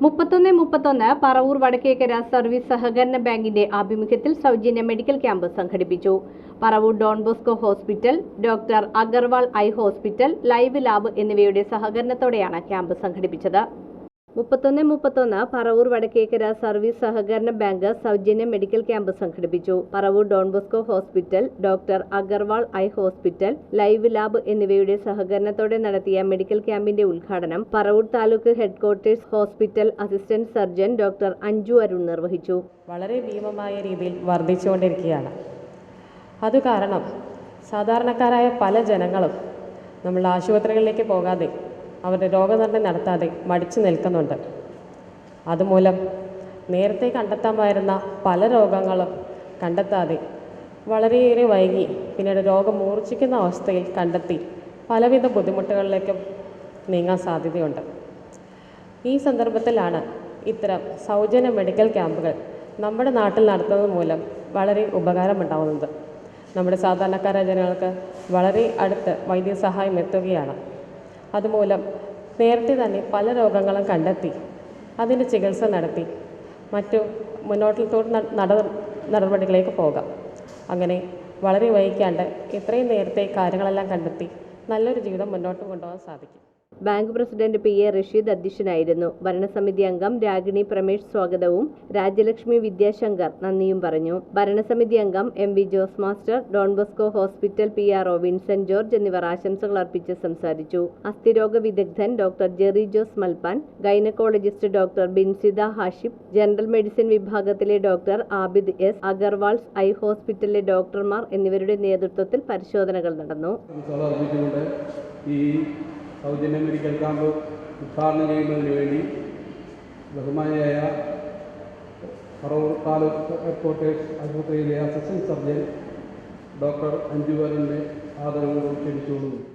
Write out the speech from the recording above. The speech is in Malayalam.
മുപ്പത്തൊന്ന് മുപ്പത്തൊന്ന് പറവൂർ വടക്കേക്കര സർവീസ് സഹകരണ ബാങ്കിന്റെ ആഭിമുഖ്യത്തിൽ സൗജന്യ മെഡിക്കൽ ക്യാമ്പ് സംഘടിപ്പിച്ചു. Paravur Don Bosco hospital doctor Agarwal eye hospital live lab എന്നിവയുടെ സഹകരണത്തോടെയാണ് ക്യാമ്പ് സംഘടിപ്പിച്ചത്. മുപ്പത്തൊന്ന് മുപ്പത്തൊന്ന് പറവൂർ വടക്കേക്കര സർവീസ് സഹകരണ ബാങ്ക് സൗജന്യ മെഡിക്കൽ ക്യാമ്പ് സംഘടിപ്പിച്ചു. Paravur Don Bosco hospital doctor Agarwal eye hospital live lab എന്നിവയുടെ സഹകരണത്തോടെ നടത്തിയ മെഡിക്കൽ ക്യാമ്പിന്റെ ഉദ്ഘാടനം Paravur taluk headquarters hospital assistant surgeon doctor Anju Arun നിർവഹിച്ചു. വളരെ ഭീമമായ രീതിയിൽ വർദ്ധിച്ചുകൊണ്ടിരിക്കുകയാണ്. അത് കാരണം സാധാരണക്കാരായ പല ജനങ്ങളും നമ്മൾ ആശുപത്രികളിലേക്ക് പോകാതെ അവരുടെ രോഗനിർണയം നടത്താതെ മടിച്ചു നിൽക്കുന്നുണ്ട്. അതുമൂലം നേരത്തെ കണ്ടെത്താമായിരുന്ന പല രോഗങ്ങളും കണ്ടെത്താതെ വളരെയേറെ വൈകി. പിന്നീട് രോഗം മൂർച്ഛിക്കുന്ന അവസ്ഥയിൽ കണ്ടെത്തി പലവിധ ബുദ്ധിമുട്ടുകളിലേക്കും നീങ്ങാൻ സാധ്യതയുണ്ട്. ഈ സന്ദർഭത്തിലാണ് ഇത്തരം സൗജന്യ മെഡിക്കൽ ക്യാമ്പുകൾ നമ്മുടെ നാട്ടിൽ നടത്തുന്നത് മൂലം വളരെ ഉപകാരമുണ്ടാവുന്നത്. നമ്മുടെ സാധാരണക്കാരായ ജനങ്ങൾക്ക് വളരെ അടുത്ത് വൈദ്യസഹായം എത്തുകയാണ്. അതുമൂലം നേരത്തെ തന്നെ പല രോഗങ്ങളും കണ്ടെത്തി അതിന്റെ ചികിത്സ നടത്തി. മറ്റു മുന്നോട്ടിലത്തോട് നട നടപടികളിലേക്ക് പോകാം. അങ്ങനെ വളരെ വൈകിക്കാണ്ട് ഇത്രയും നേരത്തെ കാര്യങ്ങളെല്ലാം കണ്ടെത്തി നല്ലൊരു ജീവിതം മുന്നോട്ട് കൊണ്ടുപോകാൻ സാധിക്കും. Bank president P A Rasheed അധ്യക്ഷനായിരുന്നു. ഭരണസമിതി അംഗം രാഗിണി പ്രമേഷ് സ്വാഗതവും രാജ്യലക്ഷ്മി വിദ്യാശങ്കർ നന്ദിയും പറഞ്ഞു. ഭരണസമിതി അംഗം M V Jose master Don Bosco hospital P R O Vincent George എന്നിവർ ആശംസകൾ അർപ്പിച്ച് സംസാരിച്ചു. അസ്ഥിരോഗ വിദഗ്ധൻ doctor Jerry Jose Malpan gynaecologist doctor Binsida Hashib general medicine വിഭാഗത്തിലെ doctor Abid S. Agarwal's eye ഹോസ്പിറ്റലിലെ ഡോക്ടർമാർ എന്നിവരുടെ നേതൃത്വത്തിൽ പരിശോധനകൾ നടന്നു. ഈ സൗജന്യ മെഡിക്കൽ ക്യാമ്പ് ഉദ്ഘാടനം ചെയ്യുന്നതിന് വേണ്ടി ബഹുമാനിയായ ഫറോ താലൂക്ക് ഹെഡ്ക്വാർട്ടേഴ്സ് ആശുപത്രിയിലെ അസിസ്റ്റന്റ് സർജൻ ഡോക്ടർ അഞ്ജു വരനെ ആദരവ് ക്ഷണിച്ചുകൊള്ളുന്നു.